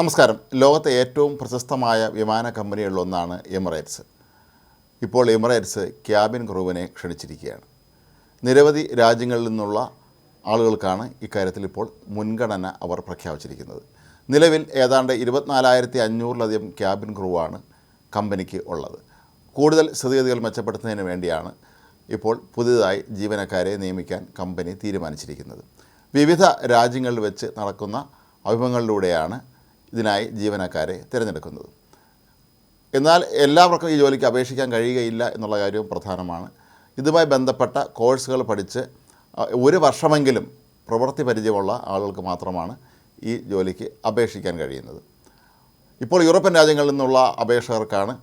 നമസ്കാരം. ലോകത്തെ ഏറ്റവും പ്രശസ്തമായ വിമാന കമ്പനികളിലൊന്നാണ് എമിറേറ്റ്സ്. ഇപ്പോൾ എമിറേറ്റ്സ് ക്യാബിൻ ക്രൂവിനെ ക്ഷണിച്ചിരിക്കുകയാണ്. നിരവധി രാജ്യങ്ങളിൽ നിന്നുള്ള ആളുകൾക്കാണ് ഇക്കാര്യത്തിൽ ഇപ്പോൾ മുൻഗണന അവർ പ്രഖ്യാപിച്ചിരിക്കുന്നത്. നിലവിൽ ഏതാണ്ട് ഇരുപത്തിനാലായിരത്തി അഞ്ഞൂറിലധികം ക്യാബിൻ ക്രൂവാണ് കമ്പനിക്ക് ഉള്ളത്. കൂടുതൽ സ്ഥിതിഗതികൾ മെച്ചപ്പെടുത്തുന്നതിന് വേണ്ടിയാണ് ഇപ്പോൾ പുതിയതായി ജീവനക്കാരെ നിയമിക്കാൻ കമ്പനി തീരുമാനിച്ചിരിക്കുന്നത്. വിവിധ രാജ്യങ്ങളിൽ വെച്ച് നടക്കുന്ന അഭിമുഖങ്ങളിലൂടെയാണ് ഇതിനായി ജീവനക്കാരെ തിരഞ്ഞെടുക്കുന്നത്. എന്നാൽ എല്ലാവർക്കും ഈ ജോലിക്ക് അപേക്ഷിക്കാൻ കഴിയുകയില്ല എന്നുള്ള കാര്യവും പ്രധാനമാണ്. ഇതുമായി ബന്ധപ്പെട്ട കോഴ്സുകൾ പഠിച്ച് ഒരു വർഷമെങ്കിലും പ്രവൃത്തി പരിചയമുള്ള ആളുകൾക്ക് മാത്രമാണ് ഈ ജോലിക്ക് അപേക്ഷിക്കാൻ കഴിയുന്നത്. ഇപ്പോൾ യൂറോപ്യൻ രാജ്യങ്ങളിൽ നിന്നുള്ള അപേക്ഷകർക്കാണ്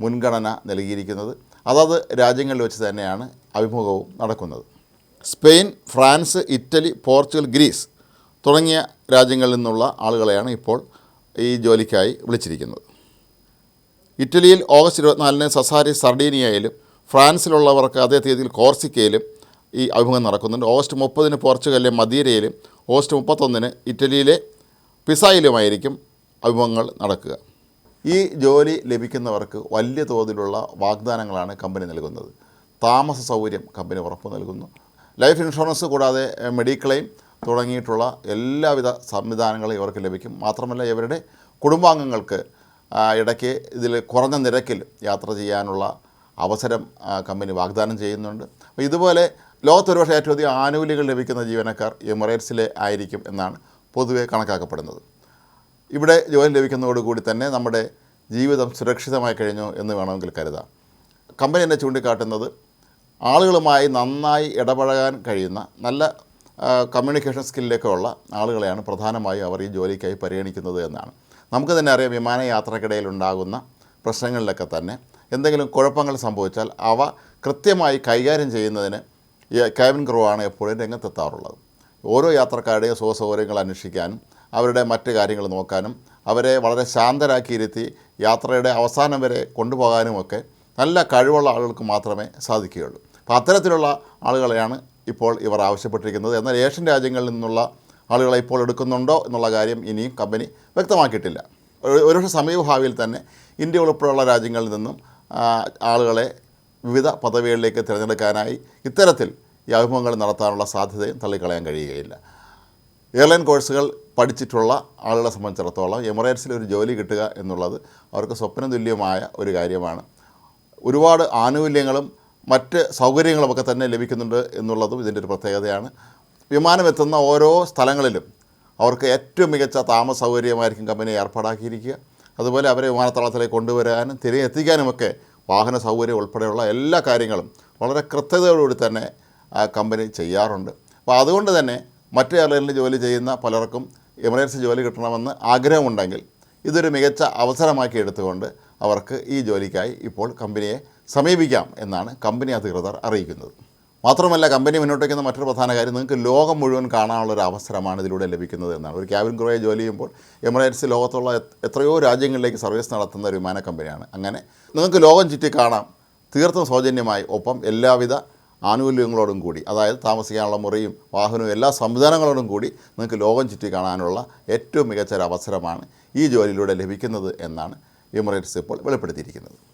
മുൻഗണന നൽകിയിരിക്കുന്നത്. അതത് രാജ്യങ്ങളിൽ വെച്ച് തന്നെയാണ് അഭിമുഖവും നടക്കുന്നത്. Spain France Italy Portugal Greece തുടങ്ങിയ രാജ്യങ്ങളിൽ നിന്നുള്ള ആളുകളെയാണ് ഇപ്പോൾ ഈ ജോലിക്കായി വിളിച്ചിരിക്കുന്നത് ഇറ്റലിയിൽ ഓഗസ്റ്റ് ഇരുപത്തിനാലിന് സസാരി സർഡീനിയയിലും ഫ്രാൻസിലുള്ളവർക്ക് അതേ തീയതിയിൽ കോർസിക്കയിലും ഈ അഭിമുഖം നടക്കുന്നുണ്ട്. ഓഗസ്റ്റ് മുപ്പതിന് പോർച്ചുഗലിലെ മദീരയിലും ഓഗസ്റ്റ് മുപ്പത്തൊന്നിന് ഇറ്റലിയിലെ പിസായിലുമായിരിക്കും അഭിമുഖങ്ങൾ നടക്കുക. ഈ ജോലി ലഭിക്കുന്നവർക്ക് വലിയ തോതിലുള്ള വാഗ്ദാനങ്ങളാണ് കമ്പനി നൽകുന്നത്. താമസ സൗകര്യം കമ്പനി ഉറപ്പ് നൽകുന്നു. ലൈഫ് ഇൻഷുറൻസ് കൂടാതെ മെഡിക്ലെയിം തുടങ്ങിയിട്ടുള്ള എല്ലാവിധ സംവിധാനങ്ങളും ഇവർക്ക് ലഭിക്കും. മാത്രമല്ല ഇവരുടെ കുടുംബാംഗങ്ങൾക്ക് ഇടയ്ക്ക് ഇതിൽ കുറഞ്ഞ നിരക്കിൽ യാത്ര ചെയ്യാനുള്ള അവസരം കമ്പനി വാഗ്ദാനം ചെയ്യുന്നുണ്ട്. അപ്പോൾ ഇതുപോലെ ലോകത്തൊരുപക്ഷെ ഏറ്റവും അധികം ആനുകൂല്യങ്ങൾ ലഭിക്കുന്ന ജീവനക്കാർ എമിറേറ്റ്സിലെ ആയിരിക്കും എന്നാണ് പൊതുവെ കണക്കാക്കപ്പെടുന്നത്. ഇവിടെ ജോലി ലഭിക്കുന്നതോടുകൂടി തന്നെ നമ്മുടെ ജീവിതം സുരക്ഷിതമായി കഴിഞ്ഞു എന്ന് വേണമെങ്കിൽ കരുതാം. കമ്പനി എന്നെ ചൂണ്ടിക്കാട്ടുന്നത് ആളുകളുമായി നന്നായി ഇടപഴകാൻ കഴിയുന്ന നല്ല കമ്മ്യൂണിക്കേഷൻ സ്കില്ലൊക്കെ ഉള്ള ആളുകളെയാണ് പ്രധാനമായും അവർ ഈ ജോലിക്കായി പരിഗണിക്കുന്നത് എന്നാണ്. നമുക്ക് തന്നെ അറിയാം വിമാനയാത്രക്കിടയിൽ ഉണ്ടാകുന്ന പ്രശ്നങ്ങളിലൊക്കെ തന്നെ എന്തെങ്കിലും കുഴപ്പങ്ങൾ സംഭവിച്ചാൽ അവ കൃത്യമായി കൈകാര്യം ചെയ്യുന്നതിന് ക്യാബിൻ ക്രൂ ആണ് എപ്പോഴും രംഗത്തെത്താറുള്ളത്. ഓരോ യാത്രക്കാരുടെയും സുഖസൗകര്യങ്ങൾ അന്വേഷിക്കാനും അവരുടെ മറ്റ് കാര്യങ്ങൾ നോക്കാനും അവരെ വളരെ ശാന്തരാക്കിയിരുത്തി യാത്രയുടെ അവസാനം വരെ കൊണ്ടുപോകാനുമൊക്കെ നല്ല കഴിവുള്ള ആളുകൾക്ക് മാത്രമേ സാധിക്കുകയുള്ളൂ. അപ്പോൾ അത്തരത്തിലുള്ള ആളുകളെയാണ് ഇപ്പോൾ ഇവർ ആവശ്യപ്പെട്ടിരിക്കുന്നത്. എന്നാൽ ഏഷ്യൻ രാജ്യങ്ങളിൽ നിന്നുള്ള ആളുകളെ ഇപ്പോൾ എടുക്കുന്നുണ്ടോ എന്നുള്ള കാര്യം ഇനിയും കമ്പനി വ്യക്തമാക്കിയിട്ടില്ല. ഒരു- ഒരുപക്ഷെ സമീപഭാവിയിൽ തന്നെ ഇന്ത്യ ഉൾപ്പെടെയുള്ള രാജ്യങ്ങളിൽ നിന്നും ആളുകളെ വിവിധ പദവികളിലേക്ക് തിരഞ്ഞെടുക്കാനായി ഇത്തരത്തിൽ ഈ അഭിമുഖങ്ങൾ നടത്താനുള്ള സാധ്യതയും തള്ളിക്കളയാൻ കഴിയുകയില്ല. എയർലൈൻ കോഴ്സുകൾ പഠിച്ചിട്ടുള്ള ആളുകളെ സംബന്ധിച്ചിടത്തോളം എമിറേറ്റ്സിൽ ഒരു ജോലി കിട്ടുക എന്നുള്ളത് അവർക്ക് സ്വപ്ന തുല്യമായ ഒരു കാര്യമാണ്. ഒരുപാട് ആനുകൂല്യങ്ങളും മറ്റ് സൗകര്യങ്ങളുമൊക്കെ തന്നെ ലഭിക്കുന്നുണ്ട് എന്നുള്ളതും ഇതിന്റെ ഒരു പ്രത്യേകതയാണ്. വിമാനമെത്തുന്ന ഓരോ സ്ഥലങ്ങളിലും അവർക്ക് ഏറ്റവും മികച്ച താമസ സൗകര്യമായിരിക്കും കമ്പനി ഏർപ്പാടാക്കിയിരിക്കുക. അതുപോലെ അവരെ വിമാനത്താവളത്തിലേക്ക് കൊണ്ടുവരാനും തിരികെ എത്തിക്കാനുമൊക്കെ വാഹന സൗകര്യം ഉൾപ്പെടെയുള്ള എല്ലാ കാര്യങ്ങളും വളരെ കൃത്യതയോടുകൂടി തന്നെ കമ്പനി ചെയ്യാറുണ്ട്. അപ്പോൾ അതുകൊണ്ട് തന്നെ മറ്റ് എയർലൈനിൽ ജോലി ചെയ്യുന്ന പലർക്കും എമിറേറ്റ്സ് ജോലി കിട്ടണമെന്ന് ആഗ്രഹമുണ്ടെങ്കിൽ ഇതൊരു മികച്ച അവസരമാക്കി എടുത്തുകൊണ്ട് അവർക്ക് ഈ ജോലിക്കായി ഇപ്പോൾ കമ്പനിയെ സമീപിക്കാം എന്നാണ് കമ്പനി അധികൃതർ അറിയിക്കുന്നത്. മാത്രമല്ല കമ്പനി മുന്നോട്ട് വയ്ക്കുന്ന മറ്റൊരു പ്രധാന കാര്യം നിങ്ങൾക്ക് ലോകം മുഴുവൻ കാണാനുള്ള ഒരു അവസരമാണ് ഇതിലൂടെ ലഭിക്കുന്നത് എന്നാണ്. ഒരു ക്യാബിൻ ക്രൂയെ ജോലി ചെയ്യുമ്പോൾ എമിറേറ്റ്സ് ലോകത്തുള്ള എത്രയോ രാജ്യങ്ങളിലേക്ക് സർവീസ് നടത്തുന്ന ഒരു വിമാന കമ്പനിയാണ്. അങ്ങനെ നിങ്ങൾക്ക് ലോകം ചുറ്റി കാണാം. തീർത്തും സൗജന്യമായി. ഒപ്പം എല്ലാവിധ ആനുകൂല്യങ്ങളോടും കൂടി അതായത് താമസിക്കാനുള്ള മുറിയും വാഹനവും എല്ലാ സംവിധാനങ്ങളോടും കൂടി നിങ്ങൾക്ക് ലോകം ചുറ്റി കാണാനുള്ള ഏറ്റവും മികച്ച ഒരു അവസരമാണ് ഈ ജോലിയിലൂടെ ലഭിക്കുന്നത് എന്നാണ് എമിറേറ്റ്സ് ഇപ്പോൾ വെളിപ്പെടുത്തിയിരിക്കുന്നത്.